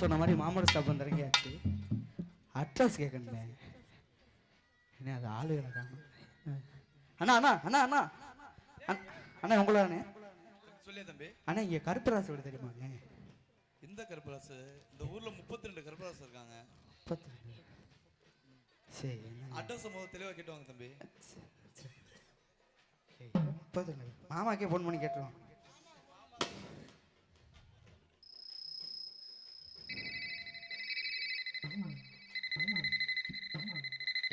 சொன்ன மாதிரி மாமர stop வந்துறங்கியாச்சு address கேட்கணுமே என்ன அது காணும் அண்ணா அண்ணா அண்ணா அண்ணா. அண்ணா, அண்ணா உங்களாண்ணே சொல்லியா தம்பி? அண்ணா இங்கே கருப்பராசு வீடு தெரியுமாண்ணே இந்த கருப்பராசு? இந்த ஊர்ல முப்பத்தி ரெண்டு கருப்பராசு இருக்காங்க. முப்பத்தி ரெண்டு சரி? அட்ரஸ் முதல்ல தெளிவா கேட்டுவாங்க தம்பி. முப்பத்தி ரெண்டு மாமாக்கே ஃபோன் பண்ணி கேட்டுருவோம்.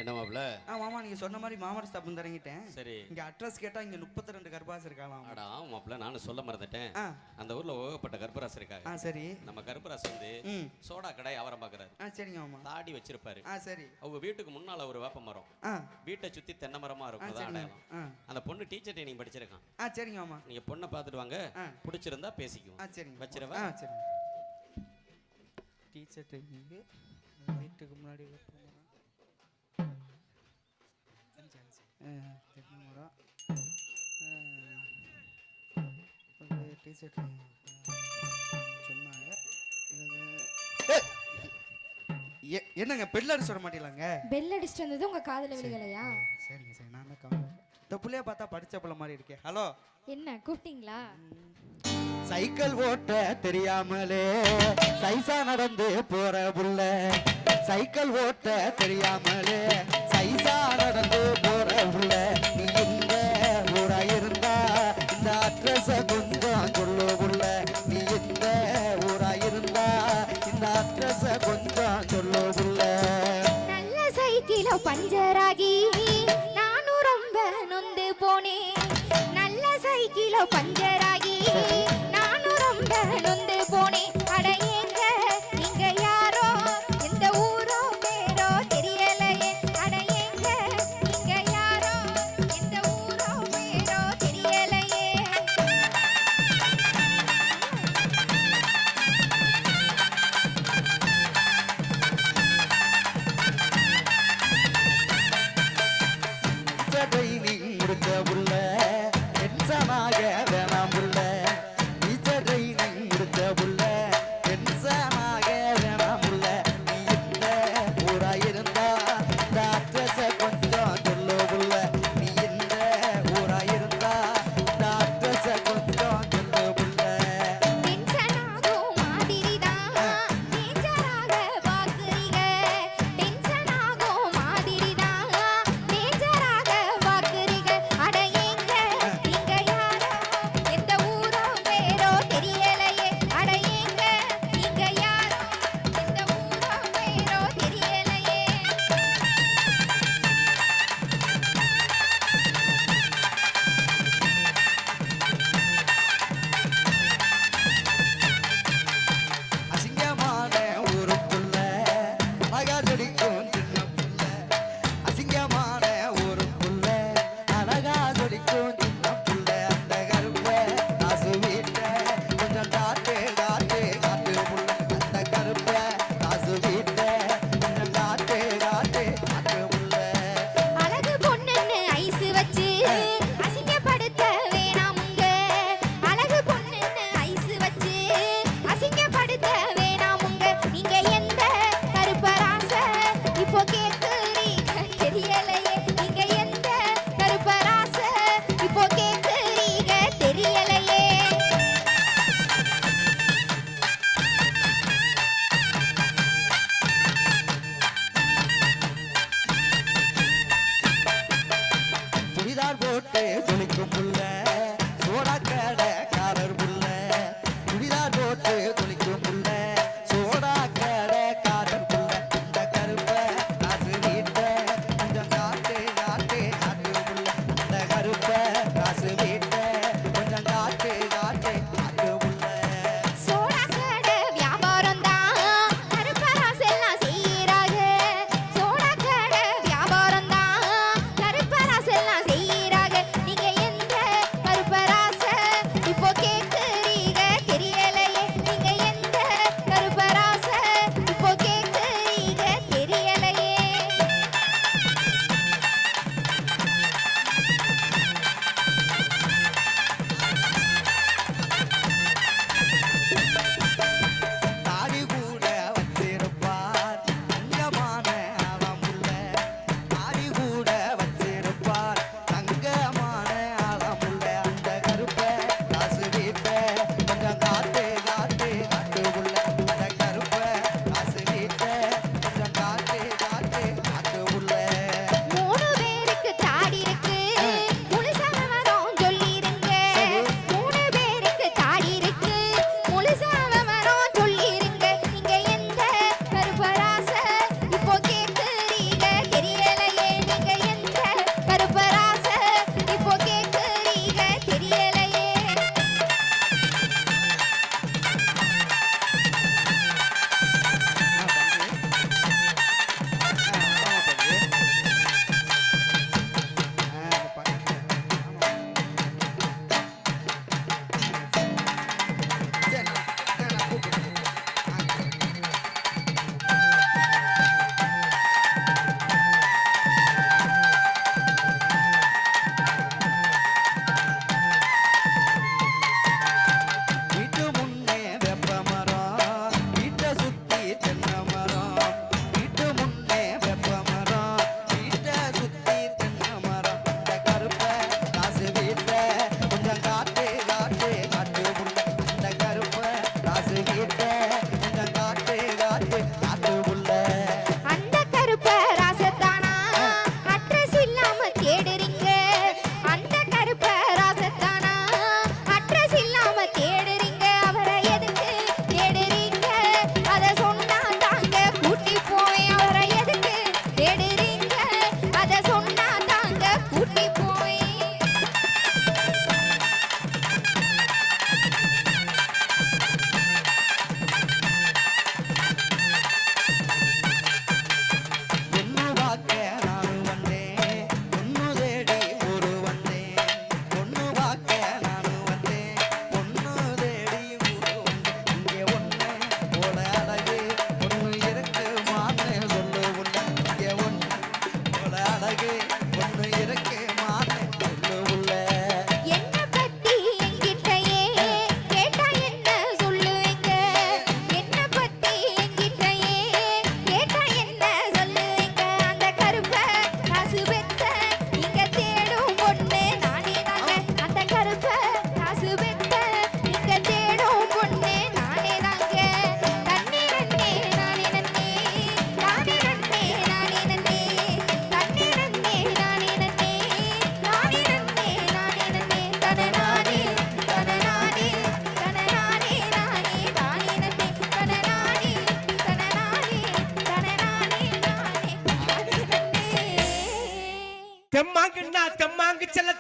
என்ன மாப்பிள? ஆ மாமா நீங்கள் சொன்ன மாதிரி மாமர ஸ்டாப் வந்து இறங்கிட்டேன். சரி. இங்கே அட்ரஸ் கேட்டால் இங்கே முப்பத்தி ரெண்டு கருப்பாசு இருக்கலாம் அடா ஆமா மாப்பிள நானும் சொல்ல மறந்துட்டேன். அந்த ஊர்ல ஓகப்பட்ட கருப்பராசு இருக்காங்க. ஆ சரி. நம்ம கருப்பராசு வந்து சோடா கடை வியாபாரம் பார்க்கறாரு ஆ சரிங்க மாமா. தாடி வச்சிருப்பாரு. ஆ சரி. அவங்க வீட்டுக்கு முன்னால ஒரு வேப்ப மரம். வீட்டை சுத்தி தென்னை மரமா இருக்கும் அதான் அந்த பொண்ணு டீச்சர் ட்ரைனிங் படிச்சிருக்கான். ஆ சரிங்க மாமா. நீங்க பொண்ணை பார்த்துட்டு வாங்க. பிடிச்சிருந்தா பேசிக்குவோம். ஆ சரிங்க வச்சிரவா? ஆ சரிங்க டீச்சர் ட்ரைனிங்கு வீட்டுக்கு முன்னாடி வைப்போம் தென்னை மரம் டீச்சர் ட்ரைனிங் சொன்னாங்க. என்னங்க பெல்லர் சொல்ல மாட்டீங்களாங்க? பெல் அடிச்சிட்டு வந்தது உங்க காதுல விழுகலையா? சரிங்க சரி நான் தான் கவலை இந்த புள்ளைய பார்த்தா படிச்ச புள்ள மாதிரி இருக்கே. ஹலோ? என்ன கூப்பிட்டீங்களா? சைக்கிள் ஓட்ட தெரியாமலே சைசா நடந்து போற புள்ள. சைக்கிள் ஓட்ட தெரியாமலே சைசா நடந்து நானும் doing. வச்சல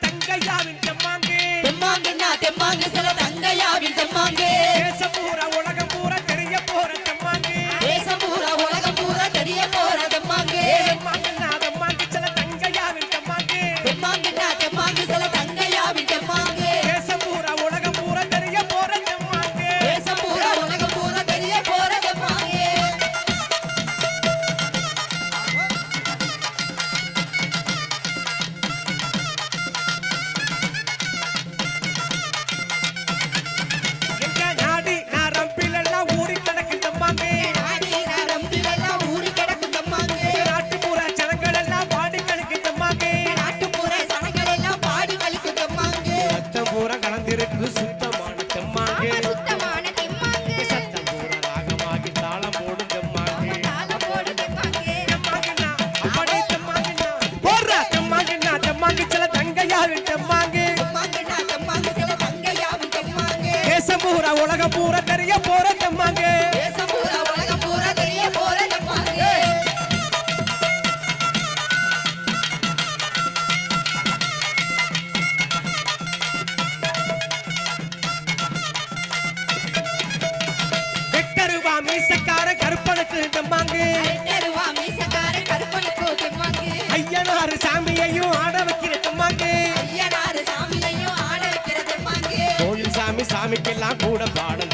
கருப்பனுக்கு தெம்மாங்கு ஐயனாறு சாமியையும் ஆட வைக்கிற தெம்மாங்கு ஐயனாறு சாமியையும் ஆட வைக்கிற தெம்மாங்கு கோயில் சாமி சாமிக்கெல்லாம் கூட பாடல்